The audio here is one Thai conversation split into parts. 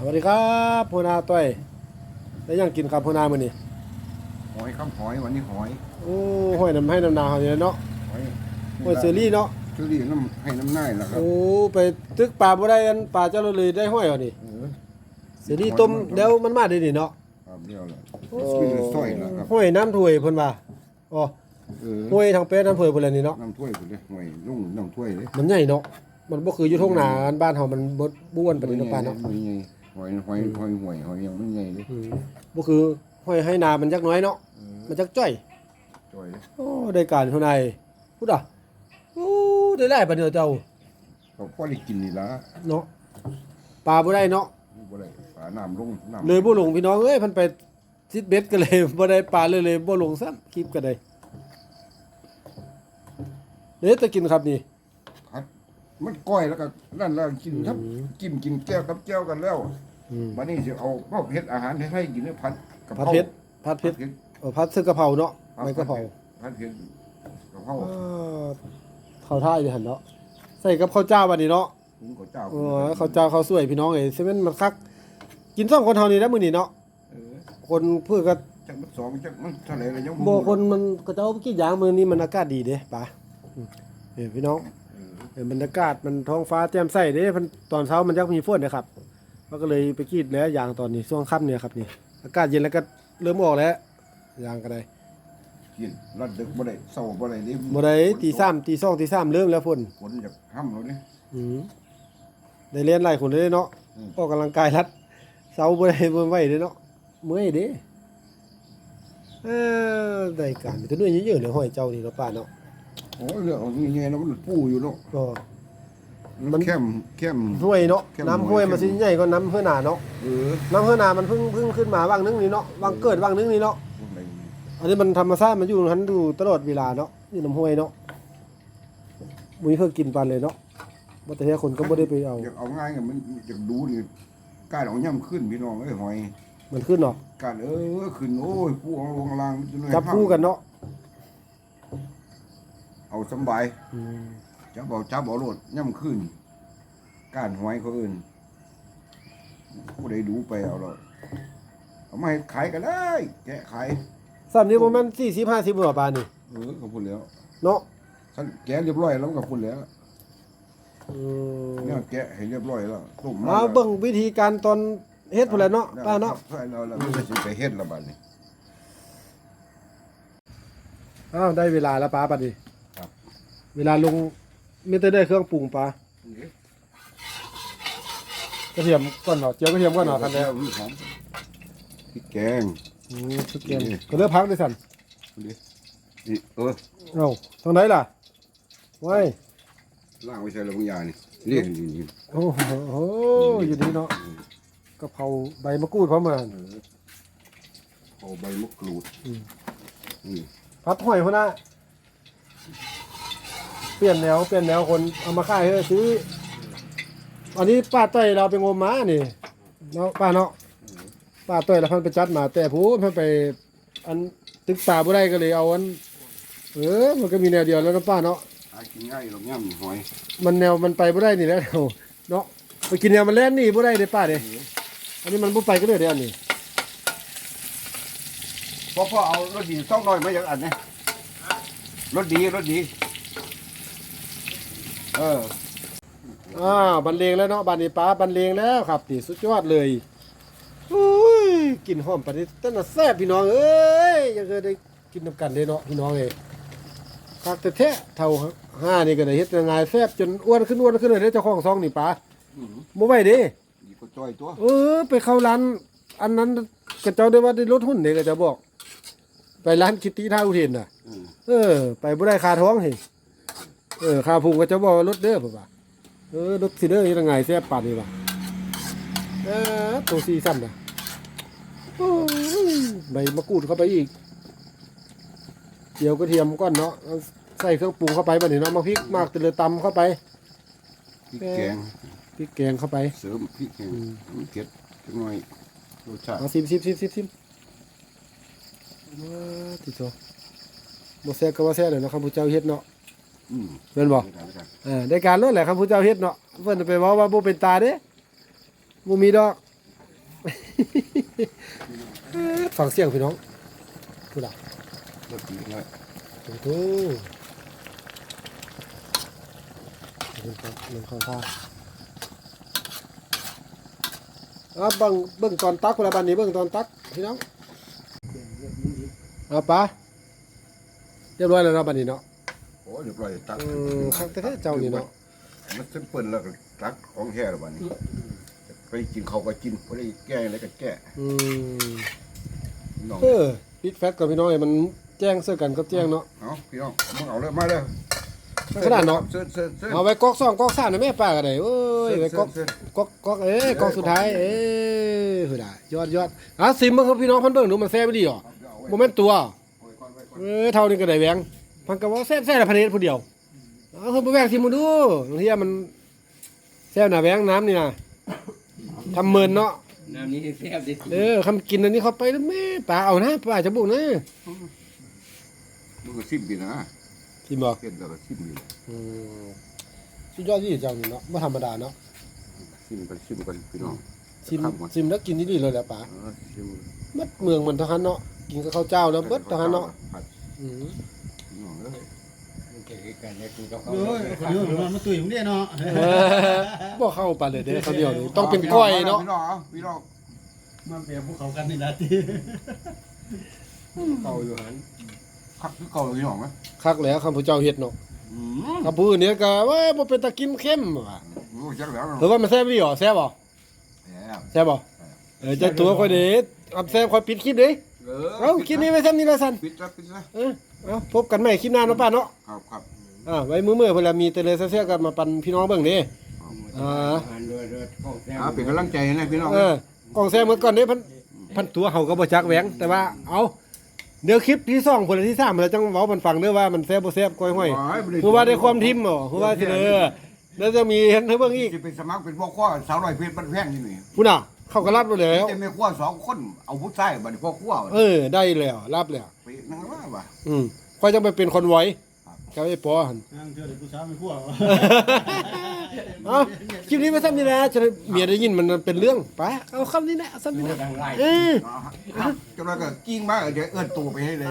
สวัสดีครับพูนาต้อยได้ยังกินครับพูนามื้อนี้หอยข้ามหอยวันนี้หอยโอ้ห้อยน้ำให้น้ำนาเฮาอยู่เนาะหอยห้อยเซอรี่เนาะเชอรี่น้ำให้น้ำน่ายแหละครับโอ้ไปตึกปลาบ่ได้อันปลาเจ้าเลยได้ห้อยเอานี่เออเซรี่ต้มแล้วมันมาได้นี่เนาะครับเดียวเลยโอ้คือสร้อยแหละครับห้อยน้ำถ้วยเพิ่นว่าอ๋อเออห้อยทางเป็ดน้ำถ้วยเพิ่นแล้วนี่เนาะน้ำถ้วยไปเลยหอยลุ่งน้ำถ้วยเลยมันใหญ่เนาะมันบ่คืออยู่ทุ่งนาอันบ้านเฮามันบ่บ้วนปานนี้เนาะปลาเนาะหอยใหญ่ หอยหอยหอยหอยหอยยังมันใหญ่เลยอืมบ่คือห้อยให้นามันจักน้อยเนาะเออมันจักจ้อย จ่อยเลยโอ้ได้การเท่าไหร่พูดอะโอ้ได้หลายปานเดียวเจ้าก็พอได้กินนี่ละเนาะปลาบ่ได้เนาะบ่ได้ปลาน้ำลงน้ำเลยบ่ลงพี่น้องเอ้ยมันไปซิดเบ็ดกันเลยบ่ได้ปลาเลยเลยบ่ลงซ้ำคลิปกันได้เด้จะกินครับนี่พัดมันก้อยแล้วก็นั่นแล้วกินทับกินกินแก้วกับแก้วกันแล้วอืม วันนี้จะเอาพวกเผ็ดอาหารให้กินเนี่ยพัดกะผัดเพราเผ็ดผัดเผ็ดผัดเออผัดซึ่งกะเพราเนาะไม่กะเพราพัดเผ็ดกะเพราอ่าข้าวท่ายอยู่หั่นเนาะใส่กับข้าวเจ้าบัดนี้เนาะหุงข้าวเจ้าโอ้ยข้าวเจ้าข้าวสวยพี่น้องเอ้ยซิมันมันคัก กินสองคนเท่านี้นะมื้อนี้เนาะเออคนเพื่อก็จักมันสองจักมันเท่าไหร่แล้วยังบ่คนมันก็เจ้ากินยางมื้อนี้มันอากาศดีเด้ป่ะอืมเอ้ยพี่น้อง เออเห็นบรรยากาศมันท้องฟ้าแจ่มใสเด้มันตอนเช้ามันยักมีฝนนะครับ มันก็เลยไปกรีดแล้วยางตอนนี้ช่วงค่ำเนี่ยครับนี่อากาศเย็นแล้วก็เริ่มออกแล้วยางก็ได้กินรัดดึกบ่ได้เศร้าบ่ได้นี่บ่ได้ตีสามตีสองตีสามเริ่มแล้วฝนฝนจากห้ำแล้วนี่อืมได้เล่นหลายคนเลยเนาะอืมออกกำลังกายรัดเช้าบ่ได้บ่ไหวเด้เนาะเมื่อยเด้เออได้การมีตัวนู้นเยอะๆเลยห้อยเจ้านี่เนาะป้าเนาะโอ้ยเรื่องของนี่ไงเนาะมันปูอยู่เนาะก็ มัมันนเข้มเข้ม ห้วยเนาะแค่น้ำห้วยมันสิใหญ่กว่าน้ำเพื่อหนาเนาะเออน้ำเพื่อหนามันเพิ่งเพิ่งขึ้นมาว่างนึงนี่เนาะว่างเกิดว่างนึงนี่เนาะพวกไหนอันนี้มันธรรมชาติมันอยู่หันอยู่ตลอดเวลาเนาะอยู่น้ำห้วยเนาะมุ้ยเพิ่งกินปันเลยเนาะบ่แต่แท้คนก็บ่ได้ไปเอา อยากเอาง่ายกับมันอยากดูนี่การเอาย่ำขึ้นพี่น้องเอ้ยหอยมันขึ้นเนาะการเออขึ้นโอ้ยปูเอาลงล่างจนเลยจับคู่กันเนาะเอาสำบายอืม จับเอาจับเอาโลดย่ำขึ้นการหอยเขาอื่นผู้ใดดูไปเอาเราเอามาให้ขายก็ได้ แกะขายซ้ำนี้บ่แม่น40 50บ่ปานนี่เออก็พูดแล้วเนาะฉันแกะเรียบร้อยแล้วก็พูดแล้วอืมเนี่ยแกะให้เรียบร้อยแล้วต้มมาเบิ่งวิธีการตอนเฮ็ดพุ่นแหละเนาะป้าเนาะใช่แล้วแล้วมันก็สิไปเฮ็ดละบัดนี้ อ้าวได้เวลาแล้วป้าบัดนี้ครับ เวลาลง มีแต่ได้เครื่องปรุงป้านี่กระเทียมก่อนเนาะเจียวกระเทียมก่อนเนาะคันแล้วมีหอมพริกแกง อืมสุดเกมก็เลือกพักด้วยสั่นนี่นี่เออเอ้าทางไหนล่ะไว้ล่างไว้ใส่ละบางอย่างนี่เรียกนี่นี่โอ้โหอยู่นี่เนาะกะเพราใบมะกรูดพร้อมมา เออเอาใบมะกรูดอืม นี่พัดหอยคนน่ะ เปลี่ยนแนวเปลี่ยนแนวคนเอามาขายเฮ้ยซื้ออันนี้ป้าต้อยเราไปงมมานี่เนาะป้าเนาะป้าต้อยเราเพิ่นไปจัดมาแต่ผู้เพิ่นไป อันตึกตาบ่ได้ก็เลยเอาอันเออมันก็มีแนวเดียวแล้วเนาะป้าเนาะหากินง่ายหรอกย่ำหอยมันแนวมันไปบ่ได้นี่แหล้วเนาะไปกินแนวมันแล่นนี่บ่ได้เด้ป้าเด้อันนี้มันบ่ไปก็เลยเด้อันนี้พอพอเอารถดีซ่องน้อยมาจากอันนี้รถดีรถดี เอออ้าวบรรเลงแล้วเนาะบานนี้ป้าบรรเลงแล้วครับนี่สุดยอดเลยอุ้ยกินหอมปานนี้ตั้งแต่แซ่บพี่น้องเอ้ยยังเคยได้กินน้ำกันเด้เนาะพี่น้องเอ้ยคักแต่แท้เท่าห้านี่ก็ได้เฮ็ดยังไงแซ่บจนอ้วนขึ้นอ้วนขึ้นเลยเด้เจ้าของซองนี่ป้าอืมบ่ไหวเด้ดีกว่าจ้อยตัวเออไปเข้าร้าน อันนั้นก็เจ้าได้ว่าได้ลดหุ้นเนี่ยก็จะบอก ไปร้านคิตตี้ท่าอุเทนน่ะอืมเออ ไปบ่ได้คาท้องเห็น เออคาพุงก็จะบอกว่าลดเด้อป่ะเออลดสิเด้อยังไงแซ่บปานนี่ว่ะเออตัวซีซั่นน่ะโอ้ยใบมะกรูดเข้าไปอีกเจียวกระเทียมก้อนเนาะเอาใส่เครื่องปรุงเข้าไปบัดนี้เนาะมาพริกมากตะเลยตำเข้าไปพริกแกงพริกแกงเข้าไป เสริมพริกแกงมันเผ็ดจังหน่อยรสชาติเอาซิมซิมซิมซิมซิมมาติดตัวบ่แซ่บก็บ่แซ่บเลยเนาะคำพูดเจ้าเฮ็ดเนาะ อืมเพิ่นบอกได้กันเออได้การลดแหละคำพูดเจ้าเฮ็ดเนาะเพิ่นไปเว้าว่าบ่เป็นตาเด้บ่มีดอก ฟังเสียงพี่น้องพูดอะรถตีน้อยโอ้โหเบิ่งก่อนเบิ่งข้างข้างอะเบิ่งเบิ่งตอนตักเวลาบันนี้เบิ่งตอนตักพี่น้องเอาปะเรียบร้อยแล้วเนาะบันนี้เนาะโอ้เรียบร้อยตักอืมข้างแต่เจ้านี่เนาะ มันเส้นเปิ้นแล้วก็ตักของแท้แล้วบัดนี้ไปกินเขาวก็กินบ่ได้แก้อะไรก็แก้อืมน้องเออปิดแฟตกับพี่น้องให้มันแจ้งเสื้อกันกับแจ้งเนาะ เอาพี่น้องมึงเอาเลยมาเลยขนาดเนาะเซิร์ฟเซิร์ฟเซิร์ฟ เอาไว้ก๊อกสองก๊อกสามนะแม่ป้าก็ได้เอ้ยไว้ก๊อกเซิร์ฟก๊อกก๊อกเอ้ยก๊อกสุดท้ายเอ้ยเฮ้ยได้ยอดยอดอะซิมเบิ่งครับพี่น้องเพันเบิ่งดูมันแซ่บดีอะเอาไว้บ่แม่นตัว เอาไว้ก่อนไว้ก่อนเอ้ยเท่านี้ก็ได้แหวง มันก็ว่าแซ่บแซ่บละพันเฮ็ดผู้เดียวเอาเพิ่นบ่แบ่งซิมมาดูบางทีมันแซ่บน่ะแหวงน้ำนี่น่ะทำเมินเนาะน้ำนี้แซ่บดิเออคำกินอันนี้เข้าไปแล้วแม่ป้าเอานะป้าจะบุกนะมึงก็ซิมกินนะซิมบ่เฮ็ดแล้วก็ซิมอยู่อืมสุดยอดที่เจ้านี่เนาะบ่ธรรมดาเนาะซิมกันซิมกันพี่น้องซิมครับผมซิมแล้วกินนี่ดีเลยแหละป๋าเออซิมมัดเมืองมันทหารเนาะกินกับข้าวเจ้าแล้วเบิดทหารเนาะผัดอืมพี่ น้องเอ้ยมันเก่งกันเนี่ยกูกับเขาโอ้ยคนนี้มันมาตุยผมเนี่ยเนาะเออบ่เข้าปานเลยเด้อข้าวเดียวนี่ต้องเป็นก้อยเนาะพี่น้องเอาพี่น้องมาเปรียบพวกเขากันนี่นะทีเขาอยู่หันคักคือเก่าเลยพี่น้องนะคักแล้วคำผู้เจ้าเฮ็ดเนาะอืมคำผู้อื่นเนี่ยก็เว้ยบ่เป็นตะกินเข้มว่ะรู้จักแล้วหรือว่ามันแซ่บดีหรอแซ่บบ่แหมแซ่บบ่เออเจะตัวค่อยเด้อับแซ่บค่อยปิดคลิปเด้เอเอ้าคลิปนี้ไว้ซ้ำนี้ละสั่นปิดซะปิดซะ เออเอาพบกันใหม่คลิปหน้าเนาะป้าเนาะครับครับอ่าไว้มื้อๆเพิ่นละมีแต่เลยแซ่บๆกันมาปันพี่น้องเบิ่งเด้อ่าหันด้วยด้วยของแซ่บอ่าเป็นกำลังใจให้นะพี่น้องเออกล่องแซ่บเมื่อก่อนเด้เพันพันตัวเฮาก็บ่จักแหวงแต่ว่าเอาเดี๋ยวคลิปที่สองพุ่นละที่สามแล้วจังเว้ามันฟังเด้อว่ามันแซ่บบ่แซ่บก้อยห้อยคือว่าได้ความทิมเหรอคือว่าสิเด้อแล้วจะมีเห็นให้เบิ่งอีกจะเป็นสมัครเป็นพ่อข้อสาวน้อยเพชรบ้านแพงนี่นี่พุ่นน่ะเข้าก็รับไปแล้วจะมีข้อสองคนเอาผู้ชายบัดนี้พ่อข้อเออได้แล้วรับแล้ว ไปนั่งว่าว่ะ อืมค่อยจังไปเป็นคนไว้ครับกับไอ้ปอหั่น นั่งเชื่อเด็กผู้สาวไม่ขั้วเอ้าคลิปนี้ไม่ซ้ำนี่นะจะได้เมียได้ยินมันเป็นเรื่องไปเอาคำนี้นะซ้ำนี่นะดังไล่เออจนเราก็กิ้งมาเดี๋ยวเอิ้นตัวไปให้เลย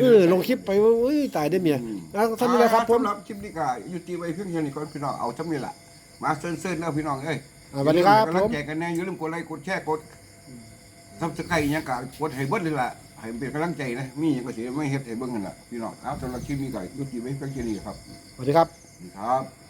เออลงคลิปไปว่าอุ้ยตายได้เมียเอาซ้ำนี่แหละครับผมสำหรับคลิปนี้ก็อยู่ที่ไว้เพียงแค่นี้ก่อนพี่น้องเอาซ้ำนี่แหละมาเซิร์นๆนะพี่น้องเอ้ยอ่าสวัสดีครับกำผลังม ใจกันแน่อย่าลืมกดไลค์กดแชร์กดซับสไครต์ยังกะกดให้เบิดเลยล่ะ ให้เป็นกำลังใจนะ มีหยังก็สิไม่เฮ็ดให้เบิ่งกันล่ะพี่น้องเอาสำหรับคลิปนี้ก็อยู่ที่ไว้เพียงแค่นี้ครับ สวัสดีครับสวัสดีครับ